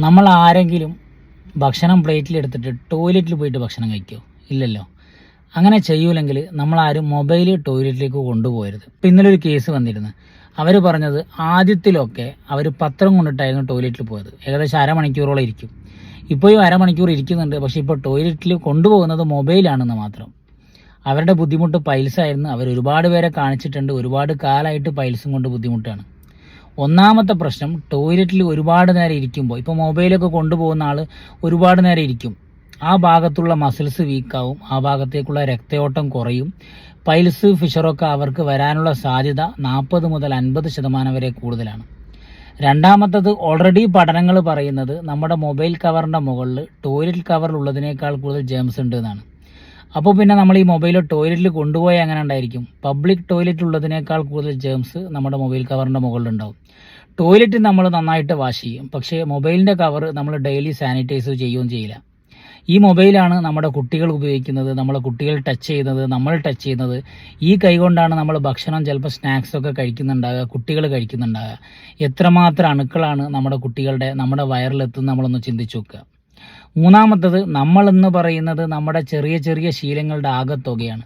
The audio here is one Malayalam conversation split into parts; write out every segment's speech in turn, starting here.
നമ്മൾ ആരെങ്കിലും ഭക്ഷണം പ്ലേറ്റിൽ എടുത്തിട്ട് ടോയ്ലറ്റിൽ പോയിട്ട് ഭക്ഷണം കഴിക്കുമോ ഇല്ലല്ലോ. അങ്ങനെ ചെയ്യൂലെങ്കിൽ നമ്മളാരും മൊബൈൽ ടോയ്ലറ്റിലേക്ക് കൊണ്ടുപോകരുത്. ഇപ്പം ഇന്നലെ ഒരു കേസ് വന്നിരുന്നു. അവർ പറഞ്ഞത് ആദ്യത്തിലൊക്കെ അവർ പത്രം കൊണ്ടിട്ടായിരുന്നു ടോയ്ലറ്റിൽ പോയത്. ഏകദേശം അരമണിക്കൂറോളം ഇരിക്കും. ഇപ്പോഴും അരമണിക്കൂർ ഇരിക്കുന്നുണ്ട്. പക്ഷേ ഇപ്പോൾ ടോയ്ലറ്റിൽ കൊണ്ടുപോകുന്നത് മൊബൈലാണെന്ന് മാത്രം. അവരുടെ ബുദ്ധിമുട്ട് പൈൽസായിരുന്നു അവർ ഒരുപാട് പേരെ കാണിച്ചിട്ടുണ്ട്. ഒരുപാട് കാലമായിട്ട് പൈൽസും കൊണ്ട് ബുദ്ധിമുട്ടാണ്. ഒന്നാമത്തെ പ്രശ്നം ടോയ്ലറ്റിൽ ഒരുപാട് നേരം ഇരിക്കുമ്പോൾ ഇപ്പോൾ മൊബൈലൊക്കെ കൊണ്ടുപോകുന്ന ആൾ ഒരുപാട് നേരം ഇരിക്കും. ആ ഭാഗത്തുള്ള മസിൽസ് വീക്കാവും ആ ഭാഗത്തേക്കുള്ള രക്തയോട്ടം കുറയും. പൈൽസ് ഫിഷറൊക്കെ അവർക്ക് വരാനുള്ള സാധ്യത നാൽപ്പത് മുതൽ അൻപത് ശതമാനം വരെ കൂടുതലാണ്. രണ്ടാമത്തത് ഓൾറെഡി പഠനങ്ങൾ പറയുന്നത് നമ്മുടെ മൊബൈൽ കവറിന്റെ മുകളിൽ ടോയ്ലറ്റ് കവറിലുള്ളതിനേക്കാൾ കൂടുതൽ ജേംസ് ഉണ്ട് എന്നാണ്. അപ്പോൾ പിന്നെ നമ്മൾ ഈ മൊബൈൽ ടോയ്ലറ്റിൽ കൊണ്ടുപോയാൽ അങ്ങനെ ഉണ്ടായിരിക്കും? പബ്ലിക് ടോയ്ലറ്റ് ഉള്ളതിനേക്കാൾ കൂടുതൽ ജേംസ് നമ്മുടെ മൊബൈൽ കവറിന്റെ മുകളിലുണ്ടാവും. ടോയ്ലറ്റ് നമ്മൾ നന്നായിട്ട് വാഷ് ചെയ്യും. പക്ഷേ മൊബൈലിന്റെ കവർ നമ്മൾ ഡെയിലി സാനിറ്റൈസ് ചെയ്യുകയും ചെയ്യില്ല. ഈ മൊബൈലാണ് നമ്മുടെ കുട്ടികൾ ഉപയോഗിക്കുന്നത് നമ്മളെ കുട്ടികൾ ടച്ച് ചെയ്യുന്നത് നമ്മൾ ടച്ച് ചെയ്യുന്നത്. ഈ കൈ കൊണ്ടാണ് നമ്മൾ ഭക്ഷണം ചിലപ്പോൾ സ്നാക്സ് ഒക്കെ കഴിക്കുന്നുണ്ടാകുക കുട്ടികൾ കഴിക്കുന്നുണ്ടാകുക എത്രമാത്രം അണുക്കളാണ് നമ്മുടെ കുട്ടികളുടെ നമ്മുടെ വയറിലെത്തുന്നത് നമ്മളൊന്ന് ചിന്തിച്ചു നോക്കുക. മൂന്നാമത്തത് നമ്മളെന്ന് പറയുന്നത് നമ്മുടെ ചെറിയ ചെറിയ ശീലങ്ങളുടെ ആകത്തുകയാണ്.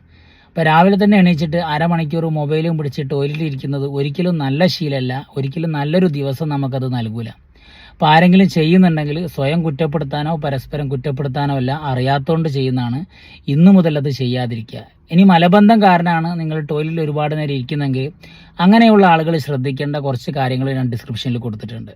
ഇപ്പോൾ രാവിലെ തന്നെ എണീച്ചിട്ട് അരമണിക്കൂർ മൊബൈലും പിടിച്ച് ടോയ്ലറ്റിൽ ഇരിക്കുന്നത് ഒരിക്കലും നല്ല ശീലമല്ല. ഒരിക്കലും നല്ലൊരു ദിവസം നമുക്കത് നൽകൂല. അപ്പോൾ ആരെങ്കിലും ചെയ്യുന്നുണ്ടെങ്കിൽ സ്വയം കുറ്റപ്പെടുത്താനോ പരസ്പരം കുറ്റപ്പെടുത്താനോ അല്ല അറിയാത്തതുകൊണ്ട് ചെയ്യുന്നതാണ് ഇന്നു മുതൽ അത് ചെയ്യാതിരിക്കുക. ഇനി മലബന്ധം കാരണമാണ് നിങ്ങൾ ടോയ്ലറ്റിൽ ഒരുപാട് നേരം ഇരിക്കുന്നെങ്കിൽ അങ്ങനെയുള്ള ആളുകൾ ശ്രദ്ധിക്കേണ്ട കുറച്ച് കാര്യങ്ങൾ ഞാൻ ഡിസ്ക്രിപ്ഷനിൽ കൊടുത്തിട്ടുണ്ട്.